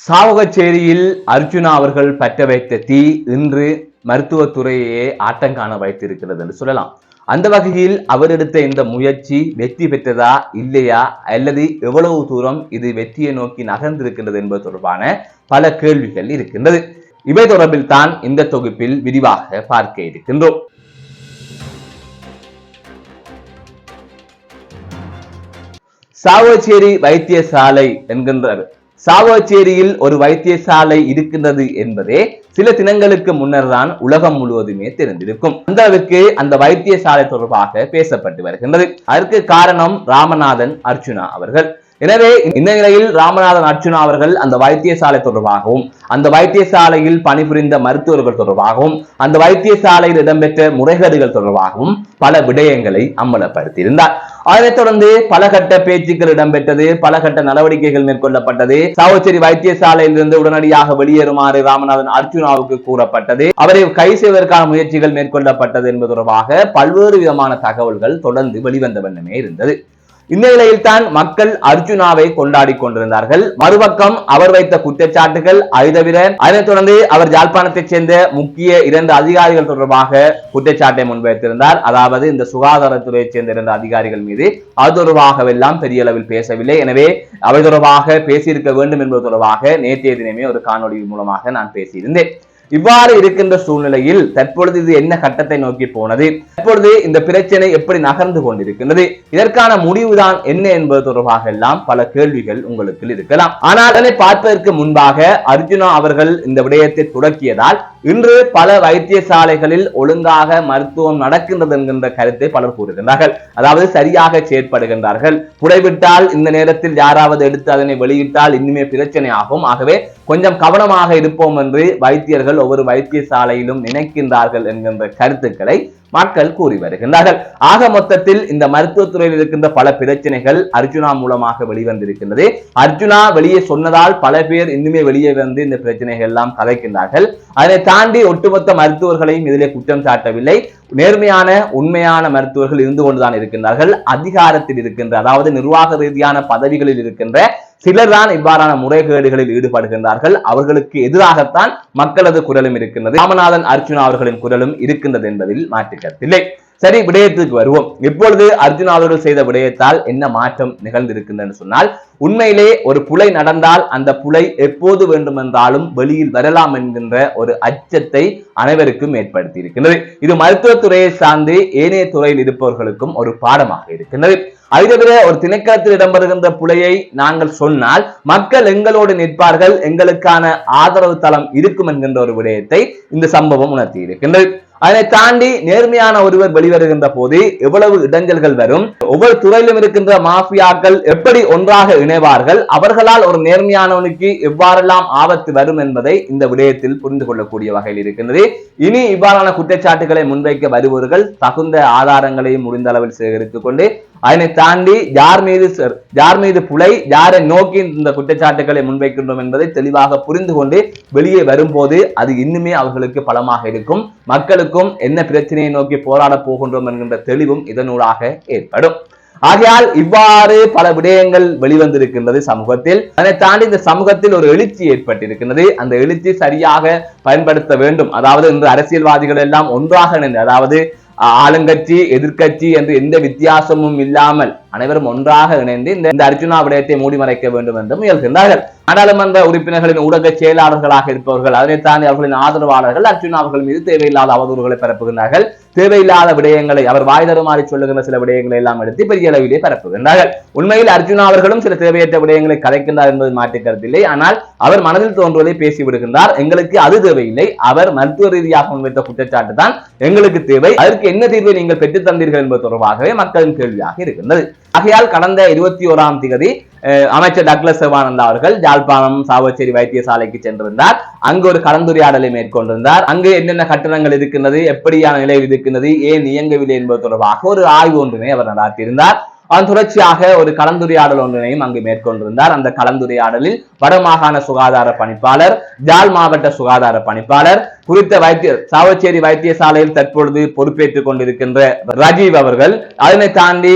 சாவகச்சேரியில் அர்ஜுனா அவர்கள் பற்ற வைத்த தீ இன்று மருத்துவத்துறையே ஆட்டங்காண வைத்திருக்கிறது என்று சொல்லலாம். அந்த வகையில் அவர் எடுத்த இந்த முயற்சி வெற்றி பெற்றதா இல்லையா? அல்லது எவ்வளவு தூரம் இது வெற்றியை நோக்கி நகர்ந்திருக்கின்றது என்பது தொடர்பான பல கேள்விகள் இருக்கின்றது. இவை தொடர்பில் தான் இந்த தொகுப்பில் விரிவாக பார்க்க இருக்கின்றோம். சாவச்சேரி வைத்தியசாலை என்கின்றார் சாவச்சேரியில் ஒரு வைத்தியசாலை இருக்கின்றது என்பதே சில தினங்களுக்கு முன்னர் தான் உலகம் முழுவதுமே தெரிந்திருக்கும். அந்த அளவுக்கு அந்த வைத்தியசாலை தொடர்பாக பேசப்பட்டு வருகின்றது. அதற்கு காரணம் ராமநாதன் அர்ச்சுனா அவர்கள். எனவே இந்த நிலையில் ராமநாதன் அர்ச்சுனா அவர்கள் அந்த வைத்தியசாலை தொடர்பாகவும் அந்த வைத்தியசாலையில் பணிபுரிந்த மருத்துவர்கள் தொடர்பாகவும் அந்த வைத்தியசாலையில் இடம்பெற்ற முறைகேடுகள் தொடர்பாகவும் பல விடயங்களை அம்பலப்படுத்தியிருந்தார். அதனைத் தொடர்ந்து பல கட்ட பேச்சுக்கள் இடம்பெற்றது பல கட்ட நடவடிக்கைகள் மேற்கொள்ளப்பட்டது. சாவச்சேரி வைத்தியசாலையில் இருந்து உடனடியாக வெளியேறுமாறு ராமநாதன் அர்ச்சுனாவுக்கு கூறப்பட்டது. அவரை கை செய்வதற்கான முயற்சிகள் மேற்கொள்ளப்பட்டது என்பது தொடர்பாக பல்வேறு விதமான தகவல்கள் தொடர்ந்து வெளிவந்த வண்ணமே இருந்தது. இந்த நிலையில்தான் மக்கள் அர்ஜுனாவை கொண்டாடி கொண்டிருந்தார்கள். மறுபக்கம் அவர் வைத்த குற்றச்சாட்டுகள் அது தவிர அதனைத் தொடர்ந்து அவர் ஜாழ்ப்பாணத்தைச் சேர்ந்த முக்கிய இரண்டு அதிகாரிகள் தொடர்பாக குற்றச்சாட்டை முன்வைத்திருந்தார். அதாவது இந்த சுகாதாரத்துறையைச் சேர்ந்த இரண்டு அதிகாரிகள் மீது. அது தொடர்பாகவெல்லாம் பெரிய அளவில் பேசவில்லை. எனவே அவை தொடர்பாக பேசியிருக்க வேண்டும் என்பது தொடர்பாக நேற்றைய தினமே ஒரு காணொலி மூலமாக நான் பேசியிருந்தேன். இவ்வாறு இருக்கின்ற சூழ்நிலையில் தற்பொழுது இது என்ன கட்டத்தை நோக்கி போனது? தற்பொழுது இந்த பிரச்சனை எப்படி நகர்ந்து கொண்டிருக்கின்றது? இதற்கான முடிவுதான் என்ன என்பது தொடர்பாக எல்லாம் பல கேள்விகள் உங்களுக்கு இருக்கலாம். ஆனால் அதனை பார்ப்பதற்கு முன்பாக அர்ஜுனா அவர்கள் இந்த விடயத்தை துடக்கியதால் இன்று பல வைத்தியசாலைகளில் ஒழுங்காக மருத்துவம் நடக்கின்றது என்கின்ற கருத்தை பலர் கூறுகின்றார்கள். அதாவது சரியாக செயற்படுகின்றார்கள். புடைவிட்டால் இந்த நேரத்தில் யாராவது எடுத்து அதனை வெளியிட்டால் இன்னுமே பிரச்சனை ஆகும். ஆகவே கொஞ்சம் கவனமாக இருப்போம் என்று வைத்தியர்கள் ஒவ்வொரு வைத்தியசாலையிலும் நினைக்கின்றார்கள் என்கின்ற கருத்துக்களை மக்கள் கூறி வருகின்றார்கள். ஆக மொத்தத்தில் இந்த மருத்துவத்துறையில் இருக்கின்ற பல பிரச்சனைகள் அர்ஜுனா மூலமாக வெளிவந்திருக்கின்றது. அர்ஜுனா வெளியே சொன்னதால் பல பேர் இன்னுமே வெளியே வந்து இந்த பிரச்சனைகள் எல்லாம் கலைக்கின்றார்கள் அதனை தாண்டி ஒட்டுமொத்த மருத்துவர்களையும் இதிலே குற்றம் சாட்டவில்லை. நேர்மையான உண்மையான மருத்துவர்கள் இருந்து கொண்டுதான் இருக்கின்றார்கள். அதிகாரத்தில் இருக்கின்ற அதாவது நிர்வாக ரீதியான பதவிகளில் இருக்கின்ற சிலர் தான் இவ்வாறான முறைகேடுகளில் ஈடுபடுகின்றார்கள். அவர்களுக்கு எதிராகத்தான் மக்களது குரலும் இருக்கின்றது. ராமநாதன் அர்ஜுனா அவர்களின் குரலும் இருக்கின்றது என்பதில் மாற்றுக்கருத்தில்லை சரி விடயத்துக்கு வருவோம். இப்பொழுது அர்ஜுனா அவர்கள் செய்த விடயத்தால் என்ன மாற்றம் நிகழ்ந்திருக்கின்றன சொன்னால் உண்மையிலே ஒரு புலை நடந்தால் அந்த புலை எப்போது வேண்டுமென்றாலும் வெளியில் வரலாம் என்கின்ற ஒரு அச்சத்தை அனைவருக்கும் ஏற்படுத்தி இருக்கின்றது இது மருத்துவத்துறையை சார்ந்து ஏனைய துறையில் இருப்பவர்களுக்கும் ஒரு பாடமாக இருக்கின்றது. அதை தவிர ஒரு திணைக்களத்தில் இடம்பெறுகின்ற புலையை நாங்கள் சொன்னால் மக்கள் எங்களோடு நிற்பார்கள் எங்களுக்கான ஆதரவு தளம் இருக்கும் என்கின்ற ஒரு விடயத்தை இந்த சம்பவம் உணர்த்தி இருக்கின்றது. அதனை தாண்டி நேர்மையான ஒருவர் வெளிவருகின்ற போது எவ்வளவு இடைஞ்சல்கள் வரும்? ஒவ்வொரு துறையிலும் இருக்கின்ற மாஃபியாக்கள் எப்படி ஒன்றாக இணைவார்கள்? அவர்களால் ஒரு நேர்மையானவனுக்கு எவ்வாறெல்லாம் ஆபத்து வரும் என்பதை இந்த விடயத்தில் புரிந்து கொள்ளக்கூடிய வகையில் இருக்கின்றது. இனி இவ்வாறான குற்றச்சாட்டுகளை முன்வைக்க வருபவர்கள் தகுந்த ஆதாரங்களையும் முடிந்த அளவில் சேகரித்துக் கொண்டு அதனை தாண்டி யார் மீது யார் மீது புலை யாரை நோக்கி இந்த குற்றச்சாட்டுகளை முன்வைக்கின்றோம் என்பதை தெளிவாக புரிந்து கொண்டு வெளியே வரும்போது அது இன்னுமே அவர்களுக்கு பலமாக இருக்கும். மக்களுக்கு மக்களுக்கும் என்ன பிரச்சனையை நோக்கி போராட போகின்றோம் என்கின்ற தெளிவும் இதனூடாக ஏற்படும். ஆகையால் இவ்வாறு பல விடயங்கள் வெளிவந்திருக்கின்றது சமூகத்தில். அதை தாண்டி இந்த சமூகத்தில் ஒரு எழுச்சி ஏற்பட்டிருக்கின்றது. அந்த எழுச்சி சரியாக பயன்படுத்த வேண்டும். அதாவது இன்று அரசியல்வாதிகள் எல்லாம் ஒன்றாக நின்று அதாவது ஆளுங்கட்சி எதிர்கட்சி என்று எந்த வித்தியாசமும் இல்லாமல் அனைவரும் ஒன்றாக இணைந்து இந்த அர்ஜுனா விடயத்தை மூடி மறைக்க வேண்டும் என்று முயல்கின்றார்கள். நாடாளுமன்ற உறுப்பினர்களின் ஊடக செயலாளர்களாக இருப்பவர்கள் அதனை தாண்டி அவர்களின் ஆதரவாளர்கள் அர்ஜுனா அவர்கள் மீது தேவையில்லாத அவதூறுகளை பரப்புகின்றார்கள். தேவையில்லாத விடயங்களை அவர் வாய் தருமாறி சொல்லுகின்ற சில விடயங்களை எல்லாம் எடுத்து பெரிய அளவிலே பரப்புகின்றார்கள். உண்மையில் அர்ஜுனா அவர்களும் சில தேவையற்ற விடயங்களை கலைக்கின்றார் என்பது மாற்று கருத்தில்லை ஆனால் அவர் மனதில் தோன்றுவதை பேசி விடுகின்றார் எங்களுக்கு அது தேவையில்லை. அவர் மருத்துவ ரீதியாக முன்வைத்த குற்றச்சாட்டு தான் எங்களுக்கு தேவை. அதற்கு என்ன தீர்வை நீங்கள் பெற்றுத் தந்தீர்கள் என்பது தொடர்பாகவே மக்களின் கேள்வியாக இருக்கின்றது. ஆகையால் கடந்த இருபத்தி ஓராம் திகதி அமைச்சர் டக்ளஸ் சிவானந்தா அவர்கள் ஜாழ்ப்பாணம் சாவச்சேரி வைத்தியசாலைக்கு சென்றிருந்தார். அங்கு ஒரு கலந்துரையாடலை மேற்கொண்டிருந்தார். அங்கு என்னென்ன கட்டணங்கள் இருக்கின்றது எப்படியான நிலை இருக்கின்றது ஏன் இயங்கவில்லை என்பது தொடர்பாக ஒரு ஆய்வு ஒன்றினை அவர் நடாத்தியிருந்தார். அதன் தொடர்ச்சியாக ஒரு கலந்துரையாடல் ஒன்றினையும் அங்கு மேற்கொண்டிருந்தார். அந்த கலந்துரையாடலில் வடமாகாண சுகாதார பணிப்பாளர் ஜால் மாவட்ட சுகாதார பணிப்பாளர் குறித்த வைத்திய சாவச்சேரி வைத்தியசாலையில் தற்பொழுது பொறுப்பேற்றுக் கொண்டிருக்கின்ற ராஜீவ் அவர்கள் அதனை தாண்டி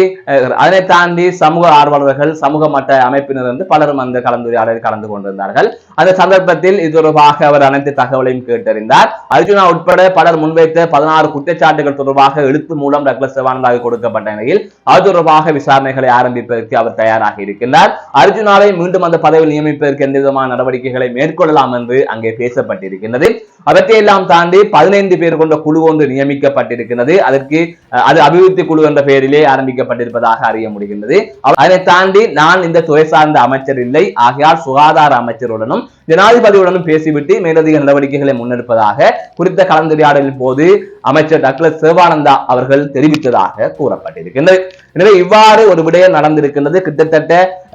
அதனை தாண்டி சமூக ஆர்வலர்கள் சமூக மட்ட அமைப்பினர் வந்து பலரும் அந்த கலந்துரையாடலில் கலந்து கொண்டிருந்தார்கள். அந்த சந்தர்ப்பத்தில் இது தொடர்பாக அவர் அனைத்து தகவலையும் கேட்டறிந்தார். அர்ஜுனா உட்பட பலர் முன்வைத்த பதினாறு குற்றச்சாட்டுகள் தொடர்பாக எழுத்து மூலம் டக்ளஸ் சிவானந்தாக கொடுக்கப்பட்ட நிலையில் அது தொடர்பாக விசாரணைகளை ஆரம்பிப்பதற்கு அவர் தயாராக இருக்கின்றார். அர்ஜுனாவை மீண்டும் அந்த பதவியில் நியமிப்பதற்கு எந்த விதமான நடவடிக்கைகளை மேற்கொள்ளலாம் என்று அங்கே பேசப்பட்டிருக்கின்றது. அவற்றையெல்லாம் தாண்டி பதினைந்து பேர் கொண்ட குழு ஒன்று நியமிக்கப்பட்டிருக்கிறது அதற்கு அது அபிவிருத்தி குழு என்ற பெயரிலே ஆரம்பிக்கப்பட்டிருப்பதாக அறிய முடிகின்றது. அதனை தாண்டி நான் இந்த துறை சார்ந்த அமைச்சர் இல்லை. ஆகையால் சுகாதார அமைச்சருடனும் ஜனாதிபதியுடனும் பேசிவிட்டு மேலதிக நடவடிக்கைகளை முன்னெடுப்பதாக குறித்த கலந்துரையாடலின் போது அமைச்சர் டக்ளஸ் சிவானந்தா அவர்கள் தெரிவித்ததாக கூறப்பட்டிருக்கின்றது. எனவே இவ்வாறு ஒரு விடயம் நடந்திருக்கின்றது. கிட்டத்தட்ட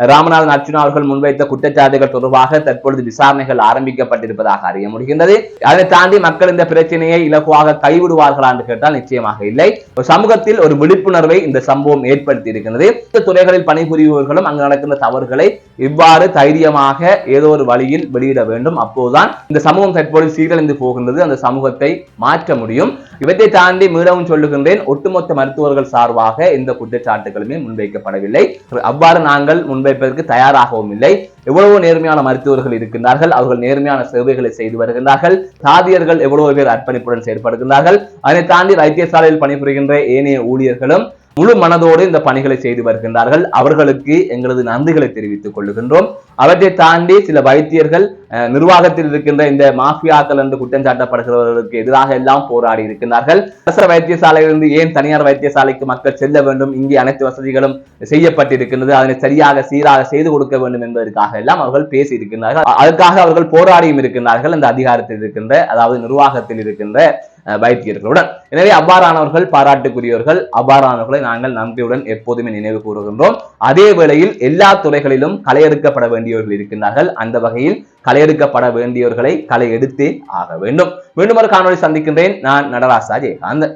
ராமநாதன் அர்ஜுனா அவர்கள் முன்வைத்த குற்றச்சாட்டுகள் தொடர்பாக தற்பொழுது விசாரணைகள் ஆரம்பிக்கப்பட்டிருப்பதாக அறிய முடிகின்றது. அதனை தாண்டி மக்கள் இந்த பிரச்சனையை இலகுவாக கைவிடுவார்களா என்று கேட்டால் நிச்சயமாக இல்லை. சமூகத்தில் ஒரு விழிப்புணர்வை இந்த சம்பவம் ஏற்படுத்தி இருக்கின்றது இந்த துறைகளில் பணிபுரிபவர்களும் அங்கு நடக்கின்ற தவறுகளை இவ்வாறு தைரியமாக ஏதோ ஒரு வழியில் வெளியிட வேண்டும். அப்போதுதான் இந்த சமூகம் தற்பொழுது சீரழிந்து போகின்றது. அந்த சமூகத்தை மாற்ற முடியும். இவற்றை தாண்டி மீளவும் சொல்லுகின்றேன். ஒட்டுமொத்த மருத்துவர்கள் சார்பாக எந்த குற்றச்சாட்டுகளுமே முன்வைக்கப்படவில்லை. அவ்வாறு நாங்கள் முன்வை முன்வைப்பதற்கு தயாராகவும் இல்லை. எவ்வளவோ நேர்மையான மருத்துவர்கள் இருக்கின்றார்கள். அவர்கள் நேர்மையான சேவைகளை செய்து வருகின்றார்கள். தாதியர்கள் எவ்வளவு பேர் அர்ப்பணிப்புடன் செயற்படுகின்றார்கள். அதனை தாண்டி வைத்தியசாலையில் பணிபுரிகின்ற ஏனைய ஊழியர்களும் முழு மனதோடு இந்த பணிகளை செய்து வருகின்றார்கள். அவர்களுக்கு எங்களது நன்றிகளை தெரிவித்துக் கொள்ளுகின்றோம். அவற்றை தாண்டி சில வைத்தியர்கள் நிர்வாகத்தில் இருக்கின்ற இந்த மாஃபியாக்கள் என்று குற்றம் சாட்டப்படுகிறவர்களுக்கு எதிராக எல்லாம் போராடி இருக்கின்றார்கள். அரச வைத்தியசாலையிலிருந்து ஏன் தனியார் வைத்தியசாலைக்கு மக்கள் செல்ல வேண்டும்? இங்கே அனைத்து வசதிகளும் செய்யப்பட்டிருக்கின்றது. அதனை சரியாக சீராக செய்து கொடுக்க வேண்டும் என்பதற்காக எல்லாம் அவர்கள் பேசி இருக்கின்றார்கள் அதற்காக அவர்கள் போராடியும் இருக்கின்றார்கள். அந்த அதிகாரத்தில் இருக்கின்ற அதாவது நிர்வாகத்தில் இருக்கின்ற வைத்தியர்களுடன். எனவே அவ்வாறானவர்கள் பாராட்டுக்குரியவர்கள். அவ்வாறானவர்களை நாங்கள் நன்றியுடன் எப்போதுமே நினைவு கூறுகின்றோம். அதே வேளையில் எல்லா துறைகளிலும் களையெடுக்கப்பட வேண்டியவர்கள் இருக்கின்றார்கள். அந்த வகையில் களையெடுக்கப்பட வேண்டியவர்களை களை எடுத்தே ஆக வேண்டும். மீண்டும் ஒரு காணொளி சந்திக்கின்றேன். நான் நடராசா ஜெயகாந்தன்.